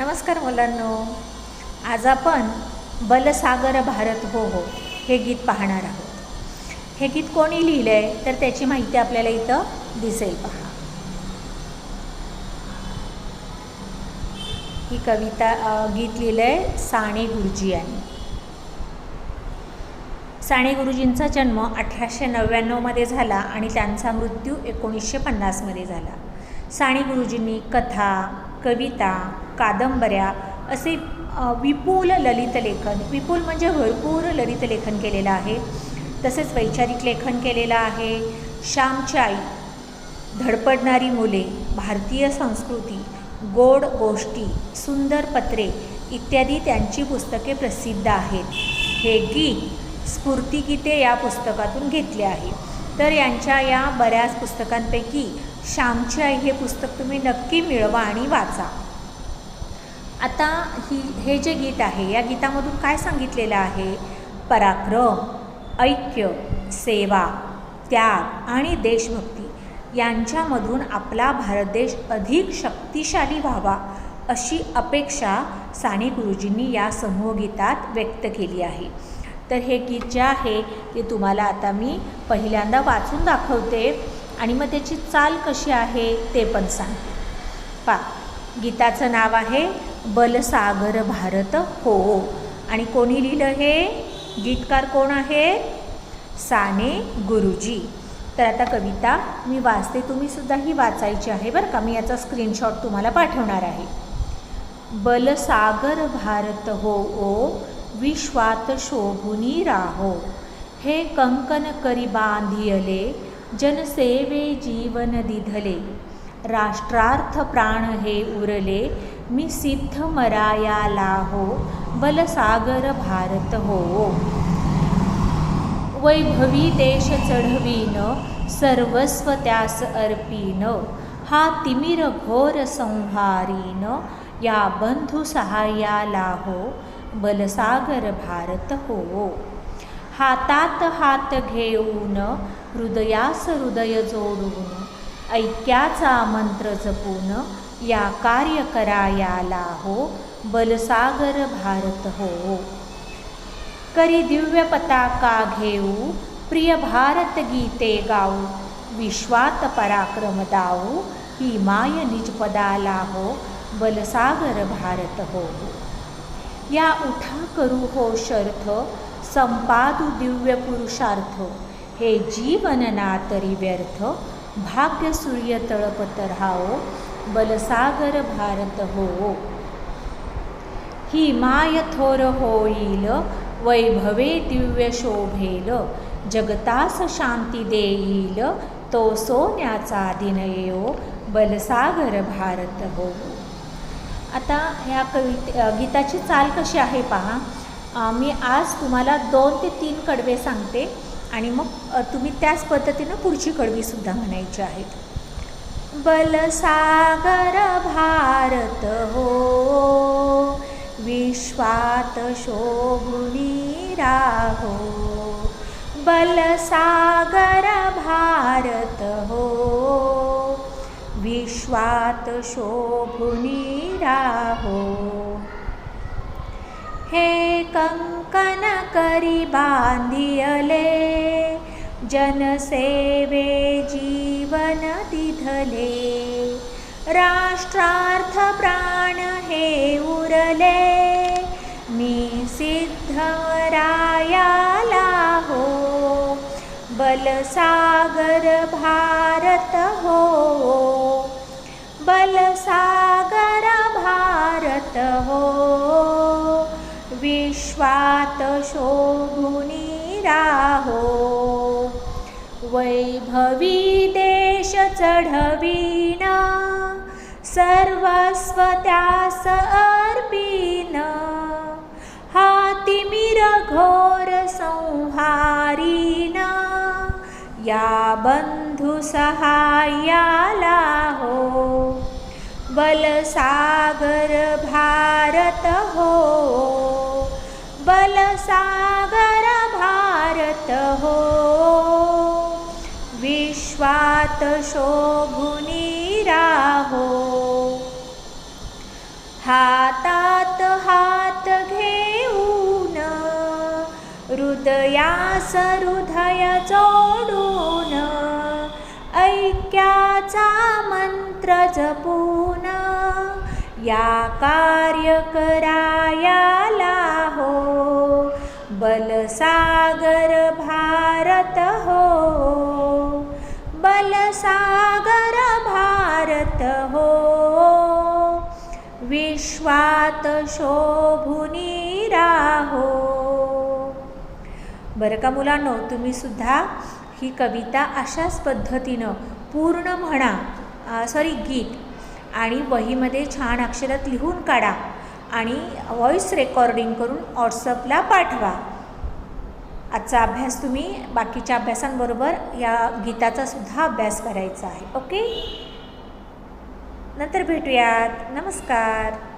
नमस्कार मुलांनो. आज आपण बलसागर भारत हो हो हे गीत पाहणार आहोत. हे गीत कोणी लिहिलं आहे तर त्याची माहिती आपल्याला इथं दिसेल पहा. ही कविता गीत लिहिलं आहे साने गुरुजी यांनी. साने गुरुजींचा जन्म अठराशे नव्याण्णवमध्ये झाला आणि त्यांचा मृत्यू एकोणीसशे पन्नासमध्ये झाला. साने गुरुजींनी कथा कविता कादंबऱ्या असे विपुल ललित लेखन विपुल म्हणजे भरपूर ललित लेखन केलेलं आहे. तसेच वैचारिक लेखन केलेलं आहे. श्यामची आई धडपडणारी मुले भारतीय संस्कृती गोड गोष्टी सुंदर पत्रे इत्यादी त्यांची पुस्तके प्रसिद्ध आहेत. हे गीत स्फूर्तिगीते या पुस्तकातून घेतले आहे. तर यांच्या या बऱ्याच पुस्तकांपैकी श्यामची आई हे पुस्तक तुम्ही नक्की मिळवा आणि वाचा. आता ही हे जे गीत आहे या गीतामधून काय सांगितलेलं आहे? पराक्रम ऐक्य सेवा त्याग आणि देशभक्ती यांच्यामधून आपला भारत देश अधिक शक्तिशाली व्हावा अशी अपेक्षा साने गुरुजींनी या समूहगीतात व्यक्त केली आहे. तर हे गीत जे आहे ते तुम्हाला आता मी पहिल्यांदा वाचून दाखवते आणि मग त्याची चाल कशी आहे ते पण सांगते. पा गीताचं नाव आहे बलसागर भारत हो. आणि कोणी लिहिलं हे? गीतकार कोण आहे? साने गुरुजी. तर आता कविता मी वाचते तुम्ही सुद्धा ही वाचायची आहे बरं का. मी याचा स्क्रीनशॉट तुम्हाला पाठवणार आहे. बलसागर भारत हो ओ विश्वात शोभुनी राहो. हे कंकन करी बांधियले जनसेवे जीवन दिधले. राष्ट्रार्थ प्राण हे उरले मी सिद्ध मरायाला हो बलसागर भारत हो. वैभवी देश चढवीन सर्वस्व त्यास अर्पीन हा तिमिर घोर संहारीन या बंधू सहाय्याला हो बलसागर भारत हो. हातात हात घेऊन हृदयास हृदय जोडून ऐक्याचा मंत्र जपून या कार्य करायाला हो बलसागर भारत हो. करी दिव्य पताका घेऊ प्रिय भारत गीते गाऊ विश्वात पराक्रम दाऊ ही माय निजपदाला हो बलसागर भारत हो. या उठा करू हो शर्थ संपादू दिव्य पुरुषार्थ हे जीवनना तरी व्यर्थ भाग्य सूर्य तळपत राहो बलसागर भारत हो. ही माय थोर होईल वैभवे दिव्य शोभेल जगतास शांती देईल तो सोन्याचा दिन येओ बलसागर भारत हो. आता ह्या कविते गीताची चाल कशी आहे पहा. मी आज तुम्हाला दोन ते तीन कडवे सांगते. आणि मग तुम्ही त्याच पद्धतीनं पुढची कडवीसुद्धा म्हणायची आहेत. बलसागर भारत हो विश्वात शोभुनी राहो. बलसागर भारत हो विश्वात शोभुनी राहो. हे कंकन करी बांधियले जनसेवे जीवन दिधले. राष्ट्रार्थ प्राण हे उरले मी सिद्धरायाला हो. बलसागर भारत हो. शोभुनी राहो. वैभवी देश चढवीन सर्वस्व त्यास अर्पीन. हा तिमिर घोर संहारीन या बंधू सहाय्याला हो. बलसागर भारत हो. सागर भारत हो। विश्वात शोभुनी राहो। हातात हात घेऊन हृदयास हृदय जोडून ऐक्याचा मंत्र जपून या कार्य कराया बलसागर भारत हो। बलसागर भारत हो। विश्वात शोभुनी राहो। बरं का मुलांनो तुम्ही सुद्धा ही कविता अशाच पद्धतीनं पूर्ण म्हणा सॉरी गीत आणि वहीमध्ये छान अक्षरात लिहून काढा आणि व्हॉईस रेकॉर्डिंग करून व्हॉट्सअपला पाठवा. आजचा अभ्यास तुम्ही बाकीच्या अभ्यासांबरोबर या गीताचा सुद्धा अभ्यास करायचा आहे. ओके? नंतर भेटूयात. नमस्कार.